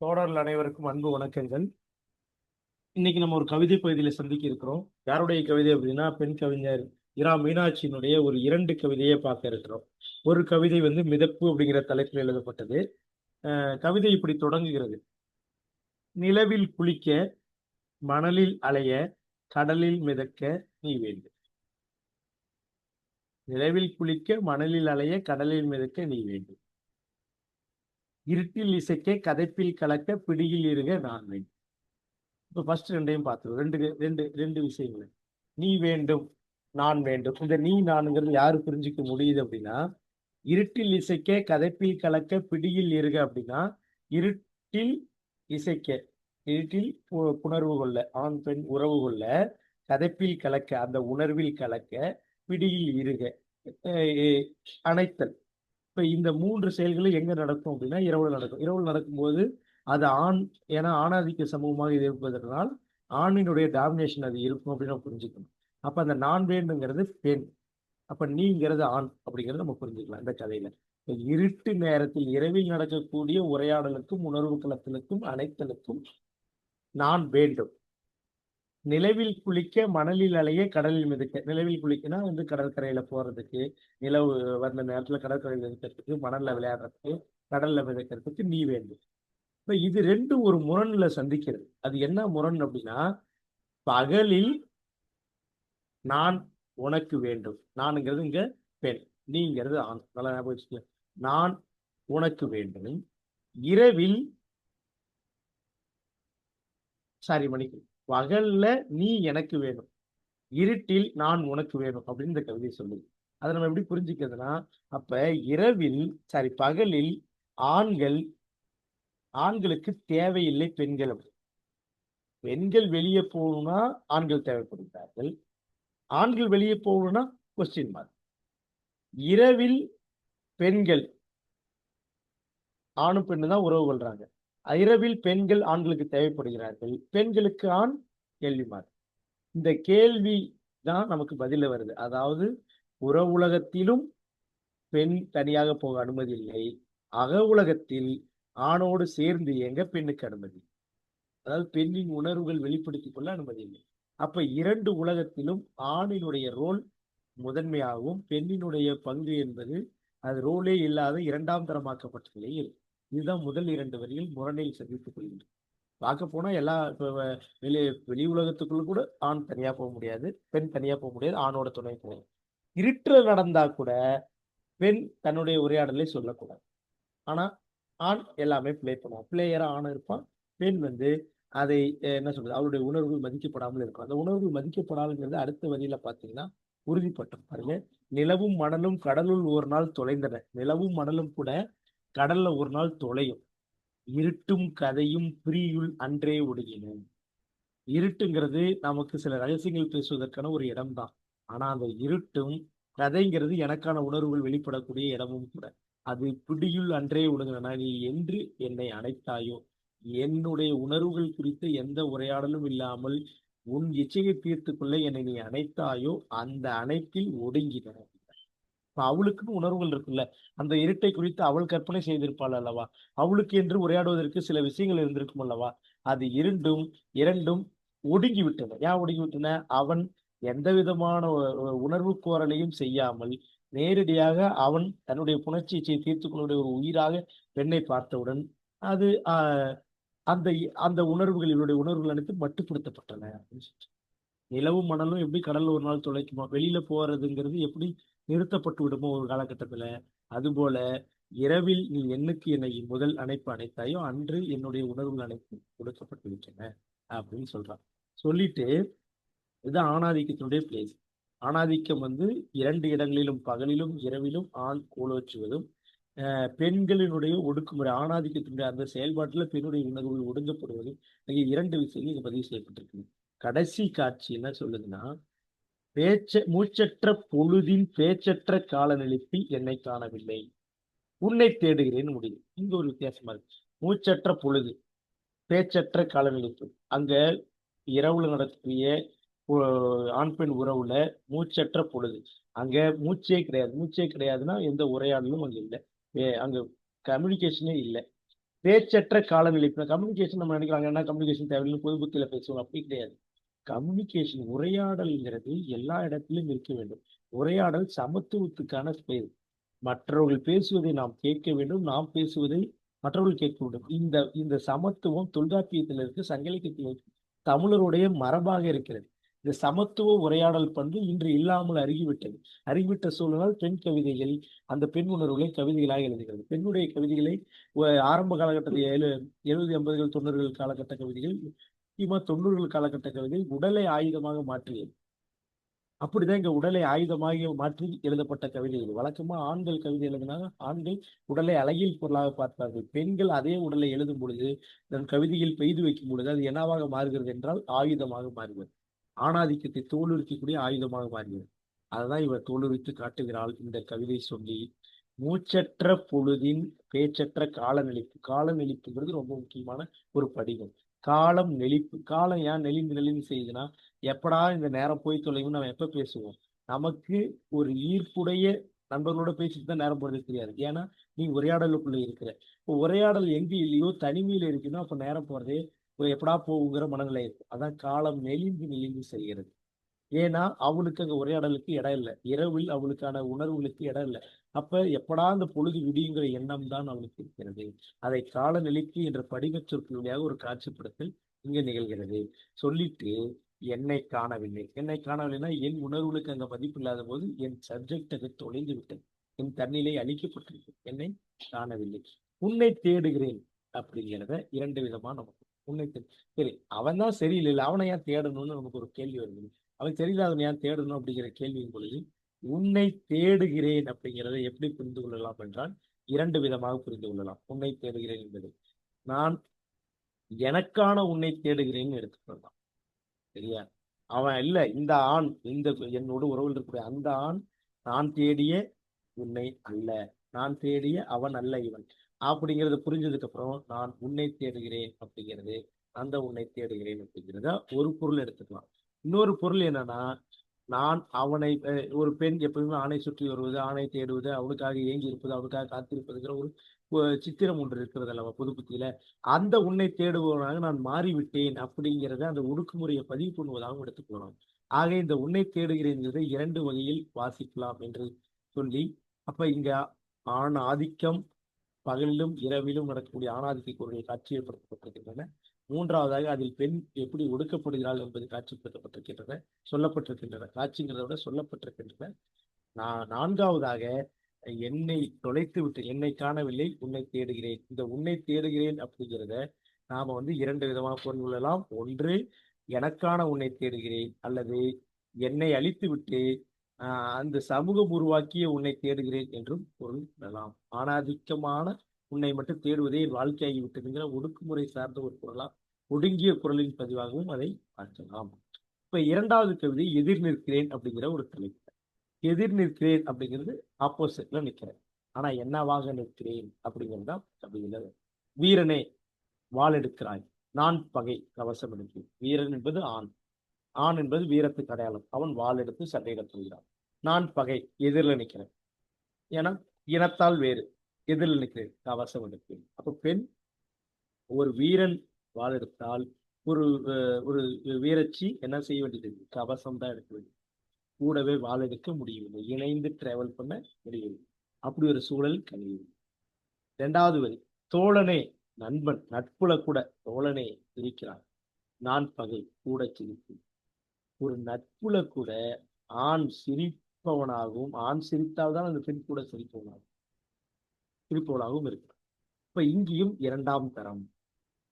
தோழர்கள் அனைவருக்கும் அன்பு வணக்கங்கள். இன்னைக்கு நம்ம ஒரு கவிதை பகுதியில சந்திக்க இருக்கிறோம். யாருடைய கவிதை அப்படின்னா பெண் கவிஞர் இரா மீனாட்சியினுடைய ஒரு இரண்டு கவிதையை பார்க்க இருக்கிறோம். ஒரு கவிதை வந்து மிதப்பு அப்படிங்கிற தலைப்பில் எழுதப்பட்டது. கவிதை இப்படி தொடங்குகிறது. நிலவில் குளிக்க மணலில் அலைய கடலில் மிதக்க நீ வேண்டும். நிலவில் குளிக்க மணலில் அலைய கடலில் மிதக்க நீ வேண்டும். இருட்டில் இசைக்க கதைப்பில் கலக்க பிடியில் இருக நான் வேண்டும் இப்போ ஃபர்ஸ்ட் ரெண்டையும் பார்த்துருவோம் ரெண்டு ரெண்டு ரெண்டு விஷயங்கள். நீ வேண்டும் நான் வேண்டும். இந்த நீ நானுங்கிறது யாரு புரிஞ்சுக்க முடியுது அப்படின்னா இருட்டில் இசைக்க கதைப்பில் கலக்க பிடியில் இருக அப்படின்னா இருட்டில் இசைக்க இருட்டில் புணர்வு கொள்ள ஆண் பெண் உறவு கொள்ள கதைப்பில் கலக்க அந்த உணர்வில் கலக்க பிடியில் இருக. அணைத்தல். இப்போ இந்த மூன்று செயல்களும் எங்கே நடக்கும் அப்படின்னா இரவுல நடக்கும். இரவுல நடக்கும்போது அது ஆண் ஏன்னா ஆணாதிக்க சமூகமாக இது இருப்பதனால் ஆணினுடைய டாமினேஷன் அது இருக்கும் அப்படின்னு நம்ம புரிஞ்சுக்கணும். அப்போ அந்த நான் வேண்டுங்கிறது பெண். அப்போ நீங்கிறது ஆண் அப்படிங்கிறது நம்ம புரிஞ்சுக்கலாம் இந்த கதையில். இப்போ இருட்டு நேரத்தில் இரவில் நடக்கக்கூடிய உரையாடலுக்கும் உணர்வு களத்திலுக்கும் அனைத்தலுக்கும் நான் வேண்டும். நிலவில் குளிக்க மணலில் அலைய கடலில் மிதக்க. நிலவில் குளிக்கனா வந்து கடற்கரையில போறதுக்கு நிலவு வந்த நேரத்துல கடற்கரையில் இருக்கிறதுக்கு மணல்ல விளையாடுறதுக்கு கடல்ல மிதக்கிறதுக்கு நீ வேண்டும். இப்ப இது ரெண்டும் ஒரு முரண்ல சந்திக்கிறது. அது என்ன முரண் அப்படின்னா பகலில் நான் உனக்கு வேண்டும். நானுங்கிறது இங்க பெண் நீங்கிறது ஆண். நல்லா ஞாபகம் நான் உனக்கு வேண்டும். இரவில் சாரி மணிக்கு பகல்ல நீ எனக்கு வேணும். இருட்டில் நான் உனக்கு வேணும் அப்படின்னு இந்த கவிதை சொல்லுது. அதை நம்ம எப்படி புரிஞ்சுக்கிறதுனா அப்ப இரவில் சாரி பகலில் ஆண்கள் ஆண்களுக்கு தேவையில்லை பெண்கள் அப்படி. பெண்கள் வெளியே போகணும்னா ஆண்கள் தேவைப்படுகிறார்கள். ஆண்கள் வெளியே போகணும்னா கொஸ்டின் மார்க் இரவில் பெண்கள் ஆணும் பெண்ணு தான் உறவு கொள்றாங்க. இரவில் பெண்கள் ஆண்களுக்கு தேவைப்படுகிறார்கள். பெண்களுக்கு ஆண் கேள்விமார் இந்த கேள்வி தான் நமக்கு பதில வருது. அதாவது புற உலகத்திலும் பெண் தனியாக போக அனுமதி இல்லை. அக உலகத்தில் ஆணோடு சேர்ந்து இயங்க பெண்ணுக்கு அனுமதி அதாவது பெண்ணின் உணர்வுகள் வெளிப்படுத்திக் கொள்ள அனுமதி இல்லை. அப்ப இரண்டு உலகத்திலும் ஆணினுடைய ரோல் முதன்மையாகவும் பெண்ணினுடைய பங்கு என்பது அது ரோலே இல்லாத இரண்டாம் தரமாக்கப்பட்ட நிலையில் இதுதான் முதல் இரண்டு வரியில் முரணில் சந்தித்துக் கொள்கின்றன பார்க்க போனால் எல்லா இப்போ வெளி வெளி உலகத்துக்குள்ள கூட ஆண் தனியா போக முடியாது பெண் தனியா போக முடியாது ஆணோட துணை போகும். இருட்டுல நடந்தா கூட பெண் தன்னுடைய உரையாடலை சொல்லக்கூடாது. ஆனா ஆண் எல்லாமே பிளே பண்ணுவான் பிளேயரா ஆண் இருப்பான் பெண் வந்து அதை என்ன சொல்றது அவருடைய உணர்வுகள் மதிக்கப்படாமல் இருக்கும். அந்த உணர்வுகள் மதிக்கப்படாதுங்கிறது அடுத்த வரியில பாத்தீங்கன்னா உறுதிப்பட்டோம் பாருங்க. நிலவும் மணலும் கடலுள் ஒரு நாள் தொலைந்தன. நிலவும் மணலும் கூட கடல்ல ஒரு நாள் தொலையும். இருட்டும் கதையும் பிரியுள் அன்றே ஒடுங்கின. இருட்டுங்கிறது நமக்கு சில ரகசியங்கள் பேசுவதற்கான ஒரு இடம்தான். ஆனா அந்த இருட்டும் கதைங்கிறது எனக்கான உணர்வுகள் வெளிப்படக்கூடிய இடமும் கூட. அது பிடியுள் அன்றே ஒடுங்கின. நீ என்று என்னை அணைத்தாயோ? என்னுடைய உணர்வுகள் குறித்த எந்த உரையாடலும் இல்லாமல் உன் இச்சையை தீர்த்து கொள்ள என்னை நீ அணைத்தாயோ? அந்த அணைப்பில் ஒடுங்கின. அவளுக்குன்னு உணர்வுகள் இருக்குல்ல. அந்த இருட்டை குறித்து அவள் கற்பனை செய்திருப்பாள் அல்லவா? அவளுக்கு என்று உரையாடுவதற்கு சில விஷயங்கள் இருந்திருக்கும் அல்லவா? அது இரண்டும் இரண்டும் ஒடுங்கி விட்டன ஏன் ஒடுங்கி விட்டன அவன் எந்த விதமான உணர்வு கோரலையும் செய்யாமல் நேரடியாக அவன் தன்னுடைய புணர்ச்சியை தீர்த்து கொள்ளுடைய ஒரு உயிராக பெண்ணை பார்த்தவுடன் அது அந்த அந்த உணர்வுகள் இவருடைய உணர்வுகள் அனைத்து மட்டுப்படுத்தப்பட்டன. அப்படின்னு சொல்லிட்டு. நிலவும் மணலும் எப்படி கடல் ஒரு நாள் தொலைக்குமா வெளியில போறதுங்கிறது எப்படி நிறுத்தப்பட்டு விடுமோ ஒரு காலகட்டத்துல? அதுபோல இரவில் நீ என்னைக்கு என்னை முதல் அணைப்பு அணைத்தாயோ அன்று என்னுடைய உணர்வுகள் அனைத்தும் கொடுக்கப்பட்டு விட்டன அப்படின்னு சொல்றான். சொல்லிட்டு இது ஆணாதிக்கத்தினுடைய பிளேஸ் ஆணாதிக்கம் வந்து இரண்டு இடங்களிலும் பகலிலும் இரவிலும் ஆண் கோலோச்சுவதும் பெண்களினுடைய ஒடுக்குமுறை ஆணாதிக்கத்தினுடைய அந்த செயல்பாட்டுல பெண்ணுடைய உணர்வுகள் ஒடுங்கப்படுவதும் ஆகிய இரண்டு விஷயங்கள் இங்கே பதிவு செய்யப்பட்டிருக்கு கடைசி காட்சி என்ன சொல்லுதுன்னா பேச்ச மூச்சற்ற பொழுதின் பேச்சற்ற கால என்னை காணவில்லை. உன்னை தேடுகிறேன் முடியும். இங்க ஒரு வித்தியாசமா இருக்கு. மூச்சற்ற பொழுது பேச்சற்ற காலநிலைப்பு. அங்க இரவுல நடக்கக்கூடிய ஆண் பெண் உறவுல மூச்சற்ற பொழுது. அங்க மூச்சே கிடையாது. மூச்சே கிடையாதுன்னா எந்த உரையாடலும் அங்க இல்லை. அங்க கம்யூனிகேஷனே இல்லை. பேச்சற்ற காலநிலைப்பு. கம்யூனிகேஷன் நம்ம நினைக்கிறாங்க என்ன கம்யூனிகேஷன் தேவையில்லை பொது புத்தியில பேசுவோம். அப்படி கிடையாது. கம்யூனிகேஷன் உரையாடல்ங்கிறது எல்லா இடத்திலும் இருக்க வேண்டும். உரையாடல் சமத்துவத்துக்கான ஸ்பேஸ் மற்றவர்கள் பேசுவதை நாம் கேட்க வேண்டும். நாம் பேசுவதை மற்றவர்கள் கேட்க வேண்டும். இந்த இந்த சமத்துவம் தொல்காப்பியத்தில் இருக்கு சங்கலிக்கத்தில் இருக்கு. தமிழருடைய மரபாக இருக்கிறது. இந்த சமத்துவ உரையாடல் பண்பு இன்று இல்லாமல் அருகிவிட்டது. அருகிவிட்ட சூழலால் பெண் கவிதைகள் அந்த பெண் உணர்வுகளை கவிதைகளாக எழுதுகிறது. பெண்ணுடைய கவிதைகளை ஆரம்ப காலகட்டத்தில் எழு எழுபது எண்பதுகள் தொண்ணூறுகள் காலகட்ட கவிதைகள் முக்கியமா தொண்ணூறுகள் காலகட்ட உடலை ஆயுதமாக மாற்றியது. அப்படிதான் இங்க உடலை ஆயுதமாக மாற்றி எழுதப்பட்ட கவிதைகள் வழக்கமா ஆண்கள் கவிதை எழுதினா ஆண்கள் உடலை அழகியல் பொருளாக பார்ப்பார்கள். பெண்கள் அதே உடலை எழுதும் பொழுது தன் கவிதையில் பெய்து வைக்கும் பொழுது அது என்னவாக மாறுகிறது என்றால் ஆயுதமாக மாறுகிறது ஆணாதிக்கத்தை தோலுரிக்கக்கூடிய ஆயுதமாக மாறுகிறது. அதுதான் இவர் தோலுரித்து காட்டுகிறாள் இந்த கவிதை சொல்லி. மூச்சற்ற பொழுதின் பேச்சற்ற காலநெளிப்பு காலநெளிப்புங்கிறது ரொம்ப முக்கியமான ஒரு படிவம். காலம் நெளிப்பு காலம் ஏன் நெளிந்து நெளிந்து செய்யுதுன்னா எப்படா இந்த நேரம் போய் தொலைவும் நம்ம எப்போ பேசுவோம்? நமக்கு ஒரு ஈர்ப்புடைய நண்பர்களோட பேசிட்டு தான் நேரம் போகிறது தெரியாது. ஏன்னா நீ உரையாடலுக்குள்ள இருக்கிற. இப்போ உரையாடல் எங்கே இல்லையோ தனிமையில இருக்குன்னா அப்போ நேரம் போறதே ஒரு எப்படா போகுங்கிற மனநிலை இருக்கும். அதான் காலம் நெளிந்து நெளிந்து செல்கிறது ஏன்னா அவளுக்கு அங்கே உரையாடலுக்கு இடம் இல்லை. இரவில் அவளுக்கான உணர்வுகளுக்கு இடம் இல்லை. அப்ப எப்படா அந்த பொழுது விடியுங்கிற எண்ணம் தான் அவளுக்கு இருக்கிறது. அதை காலநிலைக்கு என்ற படிகச் சொற்கள் ஒரு காட்சிப்படுத்தல் இங்கே நிகழ்கிறது. சொல்லிட்டு என்னை காணவில்லை. என்னை காணவில்லைன்னா என் உணர்வுகளுக்கு அங்க மதிப்பு இல்லாத போது என் சப்ஜெக்ட் அது தொலைந்து விட்டது. என் தன்னிலை அழிக்கப்பட்டிருக்கு. என்னை காணவில்லை. உன்னை தேடுகிறேன் அப்படிங்கிறத இரண்டு விதமா நமக்கு உன்னை தே சரி அவன் தான் சரியில்லை. அவனை ஏன் தேடணும்னு நமக்கு ஒரு கேள்வி வருது. அவன் சரியில்லாதவன் ஏன் தேடணும் அப்படிங்கிற கேள்வியின் பொழுது உன்னை தேடுகிறேன் அப்படிங்கிறத எப்படி புரிந்து கொள்ளலாம் என்றால் இரண்டு விதமாக புரிந்து கொள்ளலாம். உன்னை தேடுகிறேன் என்பது. நான் எனக்கான உன்னை தேடுகிறேன்னு எடுத்துக்கொள்ளலாம். சரியா? அவன் இல்ல இந்த ஆண் இந்த என்னோட உறவில் இருக்கக்கூடிய அந்த ஆண் நான் தேடிய உன்னை அல்ல. நான் தேடிய அவன் அல்ல இவன். அப்படிங்கறத புரிஞ்சதுக்கு அப்புறம் நான் உன்னை தேடுகிறேன் அப்படிங்கிறது அந்த உன்னை தேடுகிறேன் அப்படிங்கிறத ஒரு பொருள் எடுத்துக்கலாம். இன்னொரு பொருள் என்னன்னா நான் அவனை ஒரு பெண் எப்பவுமே ஆணை சுற்றி வருவது ஆணை தேடுவது அவனுக்காக ஏங்கி இருப்பது அவனுக்காக காத்திருப்பதுங்கிற ஒரு சித்திரம் ஒன்று இருக்கிறது அல்லவா புதுப்புத்தியில. அந்த உன்னை தேடுபவனாக நான் மாறிவிட்டேன் அப்படிங்கிறத அந்த ஒடுக்குமுறையை பதிவு பண்ணுவதாகவும் எடுத்துக்கொள்ளலாம் ஆக இந்த உன்னை தேடுகிறேங்கிறதை இரண்டு வகையில் வாசிக்கலாம் என்று சொல்லி அப்ப இங்க ஆண் ஆதிக்கம் பகலிலும் இரவிலும் நடக்கக்கூடிய ஆணாதிக்க குரல்கள் காட்சிப்படுத்தப்பட்டிருக்கின்றன மூன்றாவதாக அதில் பெண் எப்படி ஒடுக்கப்படுகிறாள் என்பது காட்சிப்படுத்தப்பட்டிருக்கின்றன சொல்லப்பட்டிருக்கின்றன. காட்சிங்கிறத விட சொல்லப்பட்டிருக்கின்றன. நான் நான்காவதாக என்னை தொலைத்து விட்டு என்னை காணவில்லை உன்னை தேடுகிறேன். இந்த உன்னை தேடுகிறேன் அப்படிங்கிறத நாம வந்து இரண்டு விதமாக புரிந்து கொள்ளலாம் ஒன்று எனக்கான உன்னை தேடுகிறேன் அல்லது என்னை அழித்து விட்டு அந்த சமூகம் உருவாக்கிய உன்னை தேடுகிறேன் என்றும் பொருள் கொள்ளலாம். ஆணாதிக்கமான உன்னை மட்டும் தேடுவதே என் வாழ்க்கையாகி விட்டதுங்கிற ஒடுக்குமுறை சார்ந்த ஒரு குரலா ஒடுங்கிய குரலின் பதிவாகவும் அதை பார்க்கலாம். இப்ப இரண்டாவது கவிதை எதிர் நிற்கிறேன் அப்படிங்கிற ஒரு தலைப்பு எதிர் நிற்கிறேன் அப்படிங்கிறது ஆப்போசிட்ல நிற்கிறேன் ஆனா என்னவாக நிற்கிறேன் அப்படிங்கிறது தான் கவிதையில வீரனே வாள் எடுக்கிறாய். நான் பகை கவசம் எடுக்கிறேன். வீரன் என்பது ஆண். ஆண் என்பது வீரத்துக்கு அடையாளம். அவன் வாள் எடுத்து சண்டையிட போகிறான் நான் பகை எதிரில் நிற்கிறேன். ஏன்னா இனத்தால் வேறு. எதிரில் நிற்கிறேன் கவசம் எடுக்கிறேன் அப்போ பெண் ஒரு வீரன் வாழெடுத்தால் ஒரு ஒரு வீரச்சி என்ன செய்ய வேண்டியது? கவசம் தான் எடுக்க வேண்டியது கூடவே வாழெடுக்க முடியவில்லை. இணைந்து டிராவல் பண்ண முடியவில்லை. அப்படி ஒரு சூழல் கழியுது இரண்டாவது வரி தோழனே நண்பன் நட்புல கூட தோழனே இருக்கிறான் நான் பகை கூட சிரிப்பு. ஒரு நட்புல கூட ஆண் சிரிப்பவனாகவும் ஆண் சிரித்தால் தான் அந்த பெண் கூட சிரிப்பவனாகும். சிரிப்பவனாகவும் இருக்கிறான் இப்ப இங்கேயும் இரண்டாம் தரம்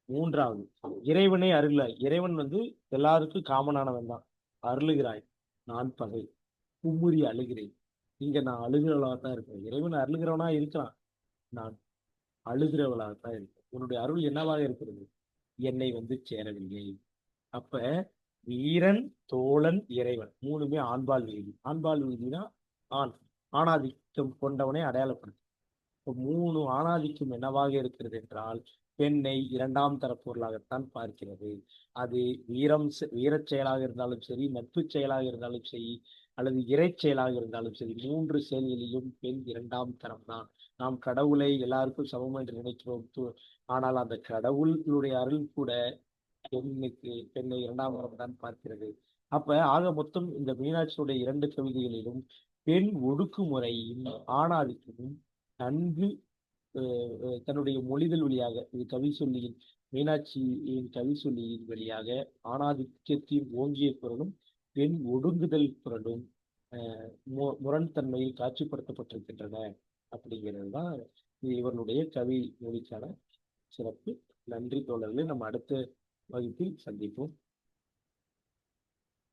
மூன்றாவது. இறைவனே அருள இறைவன் வந்து எல்லாருக்கும் காமனானவன் தான். அருளுகிறாய் நான் பகை குமுறி அழுகிறேன். இங்க நான் அழுகிறவளாக தான் இருக்கிறேன். இறைவன் அருளுகிறவனா இருக்கிறான் நான் அழுகிறவளாக தான் இருக்கிறேன் உன்னுடைய அருள் என்னவாக இருக்கிறது? என்னை வந்து சேரவில்லை. அப்ப வீரன் தோழன் இறைவன் மூணுமே ஆண்பால் விகுதி ஆண்பால் விகுதினா ஆண். ஆணாதிக்கம் கொண்டவனை அடையாளப்படுத்தும் மூணு ஆணாதிக்கம் என்னவாக இருக்கிறது என்றால் பெண்ணை இரண்டாம் தர பொருளாகத்தான் பார்க்கிறது. அது வீரம் செ- வீரச் செயலாக இருந்தாலும் சரி நட்பு செயலாக இருந்தாலும் சரி அல்லது இறை செயலாக இருந்தாலும் சரி மூன்று செயல்களிலும் பெண் இரண்டாம் தரம் தான் நாம் கடவுளை எல்லாருக்கும் சமம் என்று நினைக்கிறோம் ஆனால் அந்த கடவுளுடைய அருள் கூட பெண்ணுக்கு பெண்ணை இரண்டாம் தரம் தான் பார்க்கிறது. அப்ப ஆக மொத்தம் இந்த மீனாட்சியுடைய இரண்டு கவிதைகளிலும் பெண் ஒடுக்குமுறையும் ஆணாதிக்கமும் நன்கு தன்னுடைய மொழிதல் வழியாக இது கவி சொல்லியின் மீனாட்சியின் கவி சொல்லியின் வழியாக ஆணாதிக்கத்தின் ஓங்கிய குரலும் பெண் ஒடுங்குதல் குரலும் மு- முரண்தன்மையில் காட்சிப்படுத்தப்பட்டிருக்கின்றன அப்படிங்கிறது தான் இவர்களுடைய கவி மொழிக்கான சிறப்பு. நன்றி தோழர்களே நம்ம அடுத்த வகுப்பில் சந்திப்போம்.